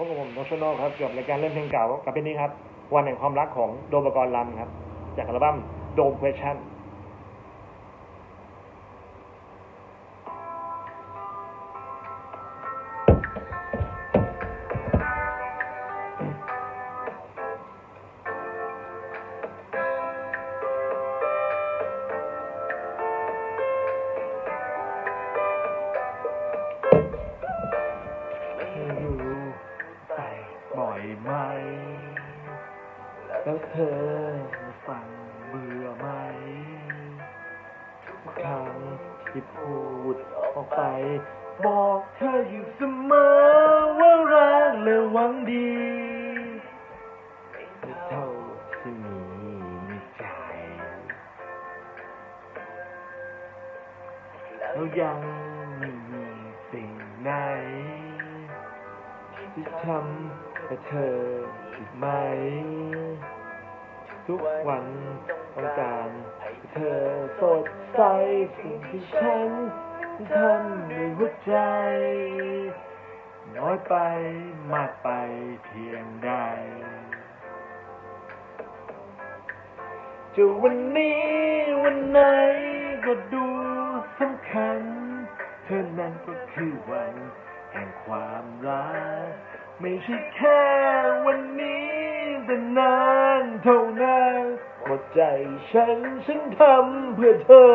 พบกับผมโนชโนครับเกี่ยวกับรายการเล่นเพลงเก่ากับเพลงนี้ครับ วันแห่งความรักของโดมปกรณ์ลำครับ จากอัลบั้มโดมเวชั่น เธอฟังเบื่อไหมทุกครั้งที่พูดออกไป บอกเธออยู่เสมอว่ารักและหวังดีไม่เท่าที่มีในใจแล้วยังไม่มีสิ่งไหนที่ทำให้เธออีกไหม ทุกวันต้องการให้เธอสดใสสิ่งที่ฉันทำด้วยหัวใจ น้อยไปมากไปเพียงใดจะวันนี้วันไหนก็ดูสำคัญ เธอนั้นก็คือวันแห่งความรัก ไม่ใช่แค่วันนี้แต่นานเท่านั้น ใจฉันฉันทำเพื่อเธอ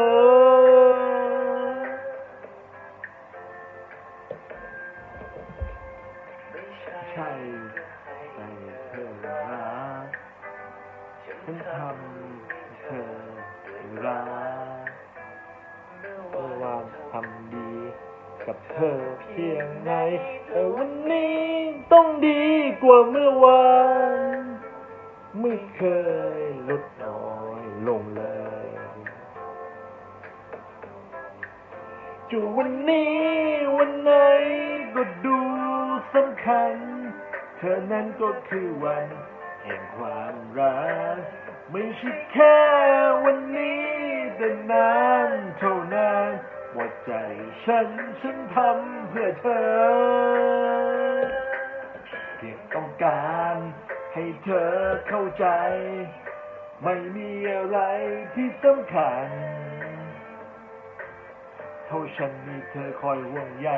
ใช่แต่เธอรักฉันทำเธอรักเมื่อวานทำดี กับเธอเพียงไหนแต่วันนี้ต้องดีกว่าเมื่อวานไม่เคยลด ลงเลยจูวันนี้วันไหนก็ดูสำคัญ เธอนั้นก็คือวันแห่งความรัก ไม่ใช่แค่วันนี้แต่นานเท่านั้นว่าใจฉันฉันทำเพื่อเธอ เพียงต้องการให้เธอเข้าใจ ไม่มีอะไรที่สำคัญ เท่าฉันมีเธอคอยห่วงใย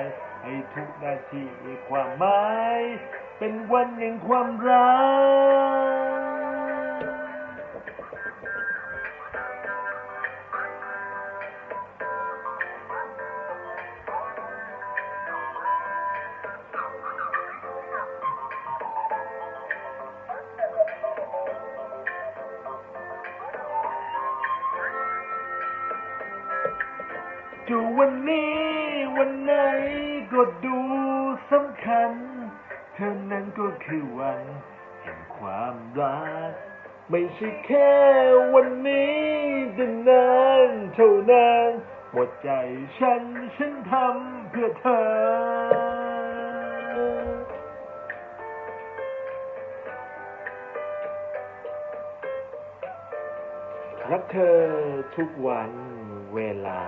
ให้ทุกนาทีมีความหมาย เป็นวันแห่งความรัก จูวันนี้วันไหนก็ดูสำคัญ เธอนั้นก็คือวันแห่งความรัก ไม่ใช่แค่วันนี้แต่นานเท่านั้นหมดใจฉันฉันทำเพื่อเธอรักเธอทุกวันเวลา